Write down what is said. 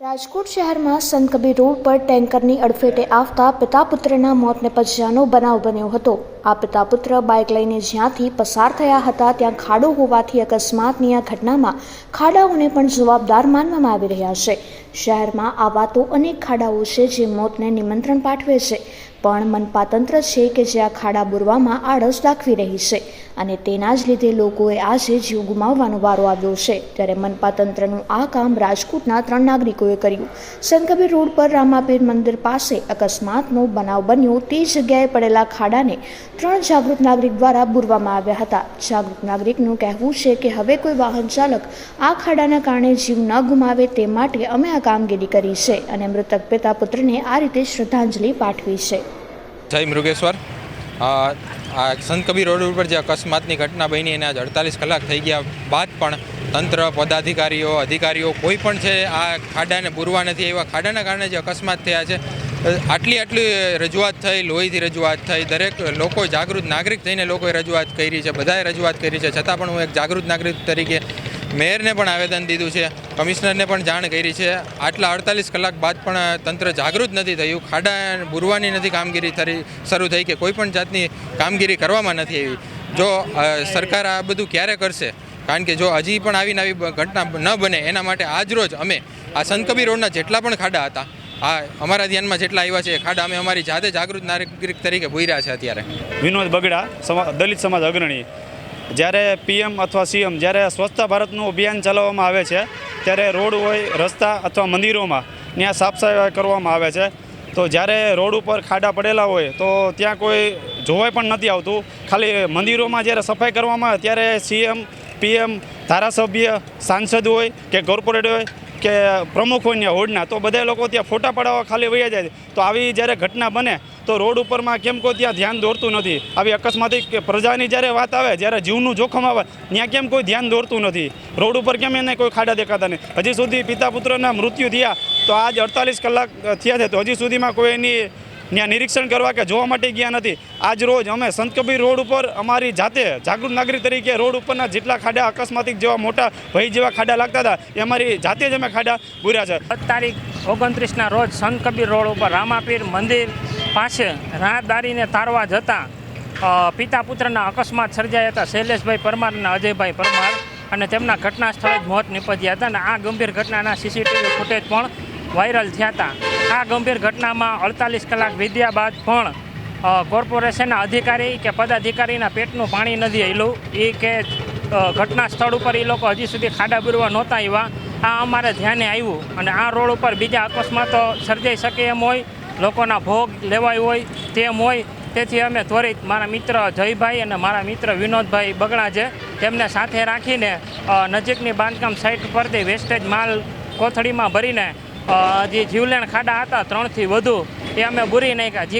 રાજકોટ શહેરમાં સંત કબીર રોડ પર ટેન્કરની અડફેટે આવતા પિતા પુત્રના મોત નિપજ્યાનો બનાવ બન્યો હતો. આ પિતા પુત્ર બાઇક લઈને જ્યાંથી પસાર થયા હતા, ત્યાં ખાડો હોવાથી અકસ્માતની આ ઘટનામાં ખાડાઓને પણ જવાબદાર માનવામાં આવી રહ્યા છે. શહેરમાં આવા તો અનેક ખાડાઓ છે જે મોતને નિમંત્રણ પાઠવે છે. પણ મનપા તંત્ર છે કે જે આ ખાડા બુરવામાં આળસ દાખવી રહી છે અને તેના જ લીધે લોકોએ આજે જીવ ગુમાવવાનો વારો આવ્યો છે. ત્યારે મનપા તંત્રનું આ કામ રાજકોટના ત્રણ નાગરિકોએ કર્યું. સંતકબીર રોડ પર રામાપીર મંદિર પાસે અકસ્માતનો બનાવ બન્યો. તે જગ્યાએ પડેલા ખાડાને ત્રણ જાગૃત નાગરિક દ્વારા બુરવામાં આવ્યા હતા. જાગૃત નાગરિકનું કહેવું છે કે હવે કોઈ વાહન ચાલક આ ખાડાના કારણે જીવ ન ગુમાવે તે માટે અમે આ કામગીરી કરી છે અને મૃતક પિતા પુત્રને આ રીતે શ્રદ્ધાંજલિ પાઠવી છે. જય મૃગેશ્વર. આ સંત કબીર રોડ ઉપર જે અકસ્માતની ઘટના બની એને આજ અડતાલીસ કલાક થઈ ગયા બાદ પણ તંત્ર, પદાધિકારીઓ, અધિકારીઓ કોઈ પણ છે આ ખાડાને પૂરવા નથી એવા ખાડાના કારણે જે અકસ્માત થયા છે આટલી આટલી રજૂઆત થઈ, લોહીથી રજૂઆત થઈ. દરેક લોકો જાગૃત નાગરિક થઈને લોકોએ રજૂઆત કરી છે, બધાએ રજૂઆત કરી છે. છતાં પણ હું એક જાગૃત નાગરિક તરીકે મેયરને પણ આવેદન દીધું છે. કમિશનરને પણ જાણ કરી છે. આટલા અડતાલીસ કલાક બાદ પણ તંત્ર જાગૃત નથી થયું. ખાડા બુરવાની નથી કામગીરી થરી શરૂ થઈ કે કોઈ પણ જાતની કામગીરી કરવામાં નથી આવી. જો સરકાર આ બધું ક્યારે કરશે? કારણ કે જો હજી પણ આવીને આવી ઘટના ન બને, એના માટે આજ રોજ અમે આ સંતકબીર રોડના જેટલા પણ ખાડા હતા, આ અમારા ધ્યાનમાં જેટલા આવ્યા છે ખાડા અમે અમારી જાતે જાગૃત નાગરિક તરીકે ભૂર્યા છે અત્યારે. વિનોદ બગડા દલિત સમાજ અગ્રણી. જ્યારે પીએમ અથવા સીએમ જ્યારે સ્વચ્છતા ભારતનું અભિયાન ચલાવવામાં આવે છે, ત્યારે રોડ હોય, રસ્તા અથવા મંદિરોમાં ત્યાં સાફ સફાઈ કરવામાં આવે છે. તો જ્યારે રોડ ઉપર ખાડા પડેલા હોય, તો ત્યાં કોઈ જોવાય પણ નથી આવતું. ખાલી મંદિરોમાં જ્યારે સફાઈ કરવામાં આવે, ત્યારે સીએમ, પીએમ, ધારાસભ્ય, સાંસદ હોય કે કોર્પોરેટ હોય કે પ્રમુખ હોય ત્યાં હોડના તો બધા લોકો ત્યાં ફોટા પડાવવા ખાલી વયા જાય તો આવી જ્યારે ઘટના બને તો રોડ ઉપરમાં કેમ કોઈ ત્યાં ધ્યાન દોરતું નથી? આવી અકસ્માતી પ્રજાની જ્યારે વાત આવે, જ્યારે જીવનું જોખમ આવે, ત્યાં કેમ કોઈ ધ્યાન દોરતું નથી? રોડ ઉપર કેમ એને કોઈ ખાડા દેખાતા નહીં? હજી સુધી પિતા પુત્રના મૃત્યુ થયા, તો આજ અડતાલીસ કલાક થયા છે, તો હજી સુધીમાં કોઈ એની ત્યાં નિરીક્ષણ કરવા કે જોવા માટે ગયા નથી. આજ રોજ અમે સંત કબીર રોડ ઉપર અમારી જાતે જાગૃત નાગરિક તરીકે રોડ ઉપરના જેટલા ખાડા અકસ્માતિક જેવા મોટા ભય જેવા ખાડા લાગતા હતા, એ અમારી જાતે જ અમે ખાડા બુર્યા છે. તારીખ ઓગણત્રીસના રોજ સંત કબીર રોડ ઉપર રામાપીર મંદિર પાસે રાહદારીને તારવા જતાં પિતા પુત્રના અકસ્માત સર્જાયા હતા. શૈલેષભાઈ પરમાર અને અજયભાઈ પરમાર અને તેમના ઘટના સ્થળે જ મોત નીપજ્યા હતા અને આ ગંભીર ઘટનાના સીસીટીવી ફૂટેજ પણ વાયરલ થયા હતા. આ ગંભીર ઘટનામાં અડતાલીસ કલાક વિદ્યા બાદ પણ કોર્પોરેશનના અધિકારી કે પદાધિકારીના પેટનું પાણી નથી હેલું એ કે ઘટના સ્થળ ઉપર એ લોકો હજી સુધી ખાડા બુરવા નહોતા આવ્યા. આ અમારે ધ્યાને આવ્યું અને આ રોડ ઉપર બીજા અકસ્માતો સર્જાઈ શકે એમ હોય લોકોના ભોગ લેવાય હોય, તેમ હોય. તેથી અમે ત્વરિત મારા મિત્ર જયભાઈ અને મારા મિત્ર વિનોદભાઈ બગડા છે, તેમને સાથે રાખીને નજીકની બાંધકામ સાઇટ પરથી વેસ્ટેજ માલ કોથળીમાં ભરીને જે જીવલેણ ખાડા હતા ત્રણથી વધુ, એ અમે બુરી નાખ્યા. જે